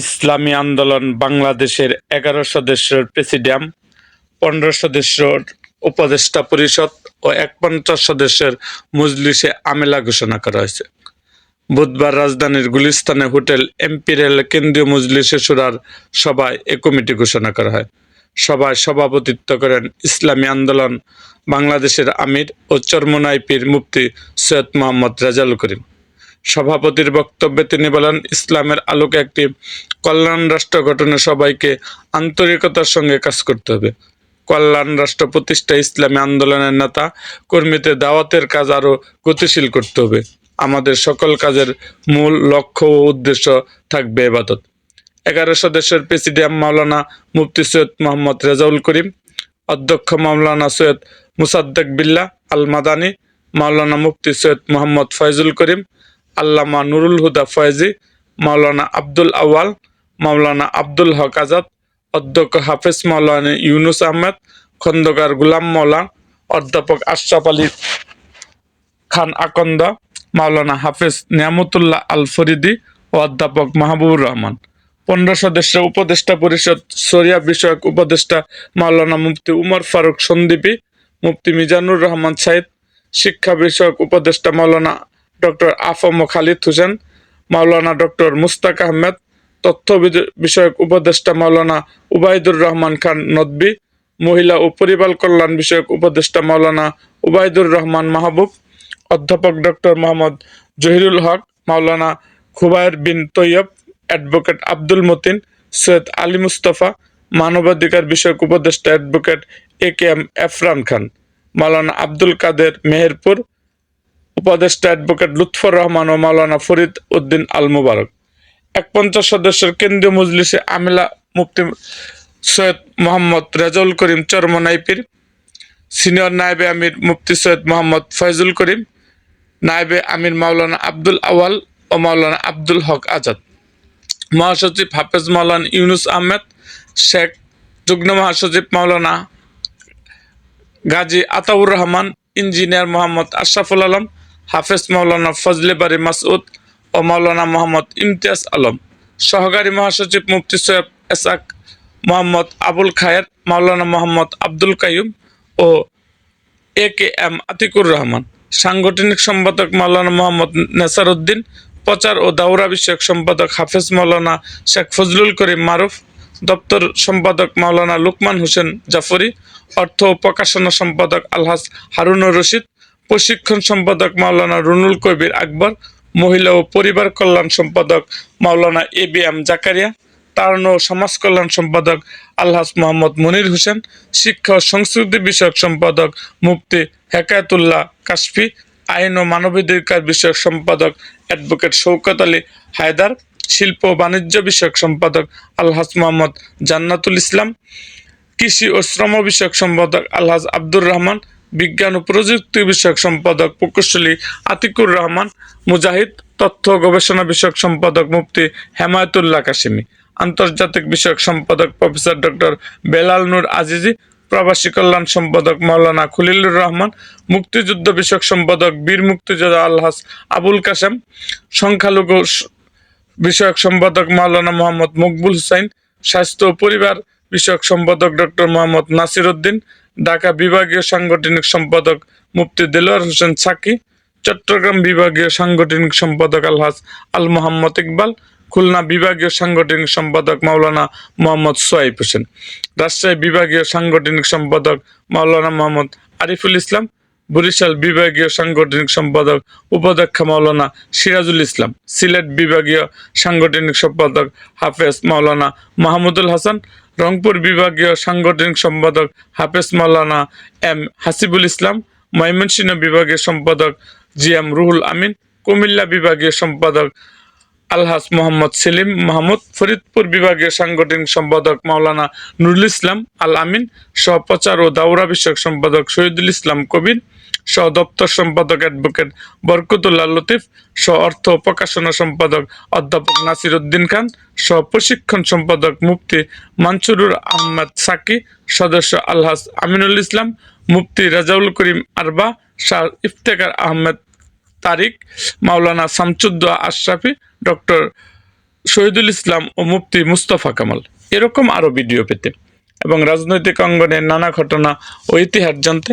ইসলামী আন্দোলন বাংলাদেশের এগারো সদস্যের প্রেসিডিয়াম, পনেরো সদস্যের উপদেষ্টা পরিষদ ও এক পঞ্চাশ সদস্যের মজলিসে আমেলা ঘোষণা করা হয়েছে। বুধবার রাজধানীর গুলিস্তানে হোটেল এম্পিরিয়াল কেন্দ্রীয় মজলিসে সুরার সভায় এ কমিটি ঘোষণা করা হয়। সভায় সভাপতিত্ব করেন ইসলামী আন্দোলন, বাংলাদেশের আমির ও চরমোনাই পীর মুফতি সৈয়দ মোহাম্মদ রাজাল করিম। সভাপতির বক্তব্যে তিনি বলেন, ইসলামের আলোকে একটি কল্যাণ রাষ্ট্র গঠনে সবাইকে আন্তরিকতার সঙ্গে কাজ করতে হবে। কল্যাণ রাষ্ট্র প্রতিষ্ঠা ইসলামী আন্দোলনের নেতা, কর্মীদের দাওয়াতের কাজ আরও গতিশীল করতে হবে। আমাদের সকল কাজের মূল লক্ষ্য ও উদ্দেশ্য থাকবে এবাদত। এগারো সদস্যের প্রেসিডিয়াম মাওলানা মুফতি সৈয়দ মোহাম্মদ রেজাউল করিম, অধ্যক্ষ মাওলানা সৈয়দ মুসাদ্দেক বিল্লাহ আল মাদানী মাওলানা মুফতি সৈয়দ মোহাম্মদ ফয়জুল করিম আল্লামা নুরুল হুদা ফয়েজি, মাওলানা আব্দুল আওয়াল, মাওলানা আব্দুল হক আজাদ, অধ্যক্ষ হাফেজ মাওলানা ইউনুস আহমেদ, খন্দকার গুলাম মৌলা, অধ্যাপক আশরাফ আলী খান আকন্দ, মাওলানা হাফেজ নিয়ামতুল্লাহ আল ফরিদি ও অধ্যাপক মাহবুবুর রহমান। পনেরো সদস্য উপদেষ্টা পরিষদ সরিয়া বিষয়ক উপদেষ্টা মাওলানা মুফতি উমর ফারুক সন্দীপী, মুফতি মিজানুর রহমান সাইদ, শিক্ষা বিষয়ক উপদেষ্টা Maulana doctor A F M Khalid Hossain, Maulana doctor Mustaq Ahmed, তথ্য বিষয়ক উপদেষ্টা মাওলানা উবাইদুর রহমান খান নদবী, মহিলা ও পরিবার কল্যাণ বিষয়ক উপদেষ্টা মাওলানা উবাইদুর রহমান মাহবুব, অধ্যাপক ডক্টর মোহাম্মদ জহিরুল হক, মাওলানা খুবায়ের বিন তৈয়ব, অ্যাডভোকেট আব্দুল মতিন, সৈয়দ আলী মুস্তফা, মানবাধিকার বিষয়ক উপদেষ্টা advocate A K M Efran Khan, Maulana Abdul Kader Meherpur উপদেষ্টা অ্যাডভোকেট লুৎফর রহমান ও মাওলানা ফরিদ উদ্দিন আল মুবারক। এক পঞ্চাশ সদস্যের কেন্দ্রীয় মজলিসে আমিলা মুফতি সৈয়দ মোহাম্মদ রেজাউল করিম চরমনাইপির সিনিয়র নায়েবে আমির মুফতি সৈয়দ মোহাম্মদ ফয়জুল করিম, নায়েবে আমির মাওলানা আব্দুল আওয়াল ও মাওলানা আব্দুল হক আজাদ। মহাসচিব হাফেজ মাওলানা ইউনুস আহমেদ, শেখ যুগ্ম মহাসচিব মাওলানা গাজী আতাউর রহমান, ইঞ্জিনিয়ার মোহাম্মদ আশরাফুল আলম হাফেজ মাওলানা ফজলে বারি মাসউদ ও মাওলানা মোহাম্মদ ইমতিয়াজ আলম, সহকারী মহাসচিব মুফতি সৈয়দ এসাক মোহাম্মদ আবুল খায়ের, মাওলানা মোহাম্মদ আব্দুল কাইয়ুম ও A K M Atikur Rahman, সাংগঠনিক সম্পাদক মাওলানা মোহাম্মদ নেসার উদ্দিন প্রচার ও দাউরা বিষয়ক সম্পাদক হাফেজ মাওলানা শেখ ফজলুল করিম মারুফ, দপ্তর সম্পাদক মাওলানা লুকমান হোসেন জাফরি, অর্থ ও প্রকাশনা সম্পাদক আলহাজ হারুনুর রশিদ প্রশিক্ষণ সম্পাদক মাওলানা রুনুল কবির আকবর, মহিলা ও পরিবার কল্যাণ সম্পাদক Maulana A B M Zakaria Taran ও সমাজ কল্যাণ সম্পাদক আলহাজ মোহাম্মদ মনির হোসেন, শিক্ষা ও সংস্কৃতি বিষয়ক সম্পাদক মুফতি হেকায়তুল্লাহ কাশফি, আইন ও মানবাধিকার বিষয়ক সম্পাদক অ্যাডভোকেট শৌকত আলী হায়দার, শিল্প ও বাণিজ্য বিষয়ক সম্পাদক আলহাজ মোহাম্মদ জান্নাতুল ইসলাম, কৃষি ও শ্রম বিষয়ক সম্পাদক আলহাজ আব্দুর রহমান বিজ্ঞান ও প্রযুক্তি বিষয়ক সম্পাদক প্রকৌশলী আতিকুর রহমান, মুজাহিদ তথ্য গবেষণা বিষয়ক সম্পাদক মুফতি হেমায়তুল্লাহ কাশিমি আন্তর্জাতিক বিষয়ক সম্পাদক প্রফেসর ডক্টর বেলাল নূর আজিজি, প্রবাসী কল্যাণ সম্পাদক মাওলানা খলিলুর রহমান, মুক্তিযুদ্ধ বিষয়ক সম্পাদক বীর মুক্তিযোদ্ধা আলহাস আবুল কাসেম, সংখ্যালঘু বিষয়ক সম্পাদক মাওলানা মোহাম্মদ মকবুল হুসাইন, স্বাস্থ্য ও পরিবার বিষয়ক সম্পাদক ডক্টর মোহাম্মদ নাসির উদ্দিন ঢাকা বিভাগীয় সাংগঠনিক সম্পাদক মুফতি দেলোয়ার হোসেন সাকি, চট্টগ্রাম বিভাগীয় সাংগঠনিক সম্পাদক আলহাজ আল মোহাম্মদ ইকবাল, খুলনা বিভাগীয় সাংগঠনিক সম্পাদক মাওলানা মোহাম্মদ সোয়াইফ হোসেন, রাজশাহী বিভাগীয় সাংগঠনিক সম্পাদক মাওলানা মোহাম্মদ আরিফুল ইসলাম বরিশাল বিভাগীয় সাংগঠনিক সম্পাদক উপাধ্যক্ষ মাওলানা সিরাজুল ইসলাম, সিলেট বিভাগীয় সাংগঠনিক সম্পাদক হাফেজ মাওলানা মাহমুদুল হাসান, রংপুর বিভাগীয় সাংগঠনিক সম্পাদক হাফেজ মাওলানা এম হাসিবুল ইসলাম, ময়মনসিংহ বিভাগীয় সম্পাদক জি এম রুহুল আমিন, কুমিল্লা বিভাগীয় সম্পাদক আলহাস মোহাম্মদ সেলিম মাহমুদ, ফরিদপুর বিভাগীয় সাংগঠনিক সম্পাদক মাওলানা নুরুল ইসলাম আল আমিন, সহ প্রচার ও দাওরা বিষয়ক সম্পাদক শহীদুল ইসলাম কবির সহ দপ্তর সম্পাদক অ্যাডভোকেট বরকতুল্লাহ লতিফ, সহ অর্থ প্রকাশনা সম্পাদক অধ্যাপক নাসির উদ্দিন খান, সহ প্রশিক্ষণ সম্পাদক মুফতি মানসুরুর আহমদ সাকি, সদস্য আলহাস আমিনুল ইসলাম, মুফতি রাজাউল করিম আরবা, শাহ ইফতেকার আহমেদ তারিক, মাওলানা শামসুদ্দোয়া আশরাফি, ডক্টর শহীদুল ইসলাম ও মুফতি মুস্তফা কামাল। এরকম আরও ভিডিও পেতে এবং রাজনৈতিক অঙ্গনের নানা ঘটনা ও ইতিহাস জানতে